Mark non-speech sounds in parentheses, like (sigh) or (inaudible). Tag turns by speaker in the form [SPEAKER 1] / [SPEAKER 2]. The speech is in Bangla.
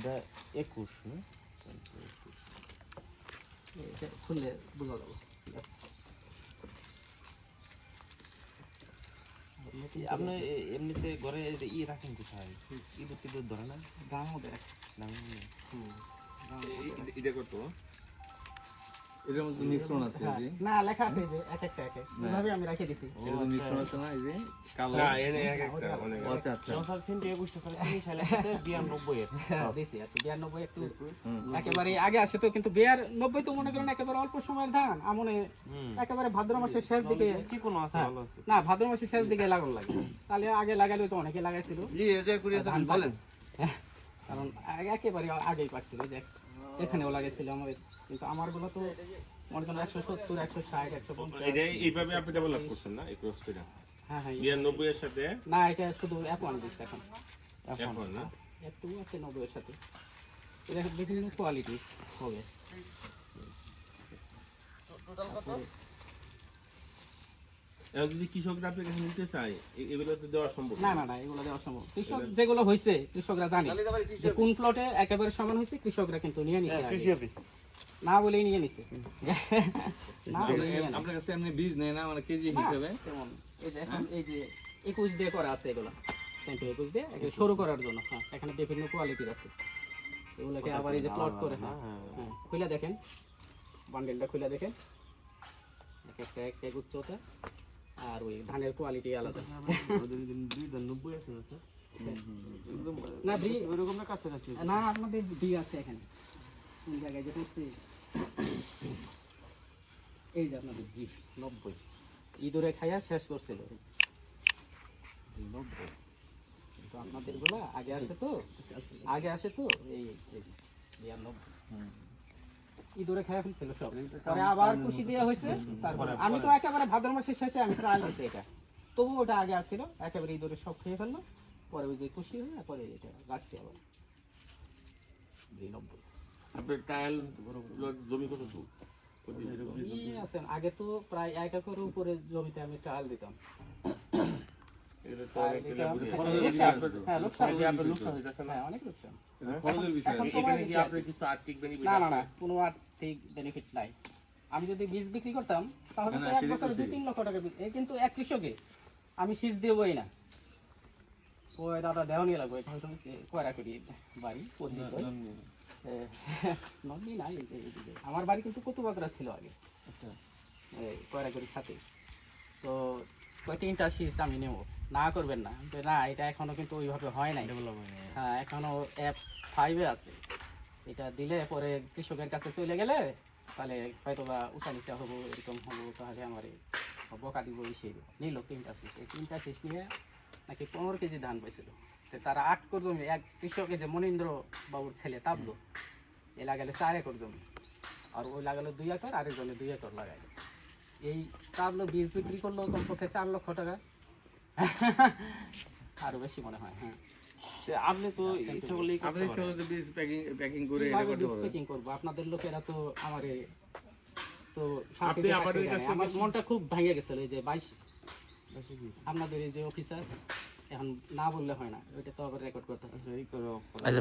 [SPEAKER 1] এটা একুশ না?
[SPEAKER 2] এটা খুললে বোঝা যাবে
[SPEAKER 1] আপনি এমনিতে ঘরে ই রাখেন কোথায়? ইঁদুর টিঁদুর ধরে না?
[SPEAKER 2] দাম হবে দাম
[SPEAKER 1] না
[SPEAKER 3] এটা
[SPEAKER 4] এটার মধ্যে মিশ্রণ আছে
[SPEAKER 2] হ্যাঁ,
[SPEAKER 4] এই যে।
[SPEAKER 2] না লেখা আছে যে এক একটা এক এইভাবে আমি রেখে দিছি।
[SPEAKER 4] এর মধ্যে মিশ্রণ আছে না এই যে কালো।
[SPEAKER 3] না এনে এক একটা অনেক
[SPEAKER 4] আচ্ছা আচ্ছা।
[SPEAKER 1] সিনটি একুশটা স্যার তিরিশ সালে বিরানব্বই এর।
[SPEAKER 2] হ্যাঁ, দিছি আর কি বিরানব্বই একটু একেবারে আগে আসে তো কিন্তু বিরানব্বই তো মনে করেন একেবারে অল্প সময়ের ধান আমনে একেবারে ভাদ্র মাসের শেষ দিকে
[SPEAKER 1] আছে
[SPEAKER 2] হ্যাঁ।
[SPEAKER 1] ভালো আছে।
[SPEAKER 2] না ভাদ্র মাসের শেষ দিকে লাগানো লাগে। তাহলে আগে লাগালে তো অনেকে লাগাইছিল। ধান
[SPEAKER 4] বলেন।
[SPEAKER 2] কারণ আগে একেবারে আগেই পাচ্ছিল যে এখানেও লাগাইছিল আমাদের। কিন্তু আমারগুলো তো মনে করেন একশো সত্তর একশো ষাট একশো পঞ্চাশ।
[SPEAKER 3] এইভাবে আপনি ডেভেলপ করছেন না এই ক্রস
[SPEAKER 2] হ্যাঁ হ্যাঁ
[SPEAKER 3] বিরানব্বই এর সাথে?
[SPEAKER 2] না এটা শুধু ওয়ান দিচ্ছে এখন।
[SPEAKER 3] না?
[SPEAKER 2] টু আছে নব্বইয়ের সাথে। এটা বিভিন্ন কোয়ালিটি হবে।
[SPEAKER 3] এখন যদি কৃষকরা আপনার কাছে নিতে চায় এগুলো তো দেওয়া সম্ভব
[SPEAKER 2] না। না না এগুলো দেওয়া সম্ভব। কৃষক যেগুলো হয়েছে কৃষকরা জানে। যে কোন প্লটে একেবারে সমান হয়েছে কৃষকরা কিন্তু নিয়ে নিচ্ছে
[SPEAKER 1] কৃষি অফিস
[SPEAKER 2] না বলেই নিয়ে নিছে। (laughs)
[SPEAKER 4] আপনার কাছে এমনি বীজ নেয় না মানে কেজি হিসেবে।
[SPEAKER 2] এই যে এখন এই যে একুশ দিয়ে করা আছে এগুলো। সেন্টু একুশ দিয়ে সরু করার জন্য। হ্যাঁ এখানে বিভিন্ন কোয়ালিটির আছে। এগুলোকে আবার এই যে প্লট করে হ্যাঁ। হ্যাঁ। খুলে দেখেন। বান্ডেলটা খুলে দেখেন। এক একটা এক এক উচ্চতা। আর ওই ধানের কোয়ালিটি আলাদা।
[SPEAKER 1] নব্বই (laughs) আছে না
[SPEAKER 2] বি
[SPEAKER 1] ওইরকম না কাছাকাছি?
[SPEAKER 2] না আপনাদের বি আছে এখানে। কোন জায়গায় যেটা হচ্ছে এই যে আপনাদের জি নব্বই। ইঁদুরে খাইয়া শেষ করছিল। নব্বই। কিন্তু আপনাদেরগুলা আগে আসে তো আগে আসে তো এই ইঁদুরে খাইয়া ফেলছিল সব। পরে আবার খুশি দেওয়া হয়েছে তারপরে আমি তো একেবারে ভাদ্র মাসের শেষে আমি ট্রায়াল দিতে এটা। তবু ওটা আগে আসছিল একেবারে ইঁদুরে সব খেয়ে ফেলল। পরে ওই যে খুশি হয়ে পরে এটা রাখছি আবার। বিরানব্বই
[SPEAKER 3] জমি কত
[SPEAKER 2] আছেন আগে তো প্রায় এক একরের উপরে জমিতে আমি দিতাম। আমি যদি বীজ বিক্রি করতাম তাহলে তো এক বছর দুই তিন লক্ষ টাকা কিন্তু এক কৃষকে আমি শীষ দেবই না। ওই দাদা নিয়ে লাগবে। কয়রা করি? বাড়ি নদী নাই। আমার বাড়ি কিন্তু কতুবাগরা ছিল আগে। এই কয়রা করি সাথে। তো ওই তিনটা শীষ আমি নেব। না করবেন না। না এটা এখনও কিন্তু ওইভাবে হয় নাই। হ্যাঁ এখনও অ্যাপ ফাইভে আছে। এটা দিলে পরে কৃষকের কাছে চলে গেলে তাহলে হয়তো বা উঁচা নিচা হব এরকম হব তাহলে আমার বকা দিব এই সেই নিল তিনটা শীষ এই তিনটা শীষ নিয়ে নাকি পনেরো কেজি ধান পেয়েছিল তো তারা আট কর জমি এক কৃষকের যে মনীন্দ্র বাবুর ছেলে তাবলো এ লাগালে চার একর জমি। আর ওই লাগালো দুই একর আরেকজনে দুই একর লাগাইলো। এই তাবলো বীজ বিক্রি করল কমপক্ষে চার লক্ষ টাকা। (laughs) আরও বেশি মনে হয় হ্যাঁ।
[SPEAKER 1] আপনি তো ইচ্ছা করলেই
[SPEAKER 4] আপনি
[SPEAKER 1] পারেন।
[SPEAKER 4] ইচ্ছা বীজ প্যাকিং প্যাকিং করে এটা করতে পারবেন।
[SPEAKER 2] speaking করব? আপনাদের লোকেরা তো আমার তো
[SPEAKER 3] আপনি আমাদের কাছে
[SPEAKER 2] আমার মনটা খুব ভেঙে গেছিল এই যে বাইশ আপনাদের এই যে অফিসার এখন না বললে হয় না ওইটা তো আবার রেকর্ড করতে
[SPEAKER 1] আচ্ছা, করো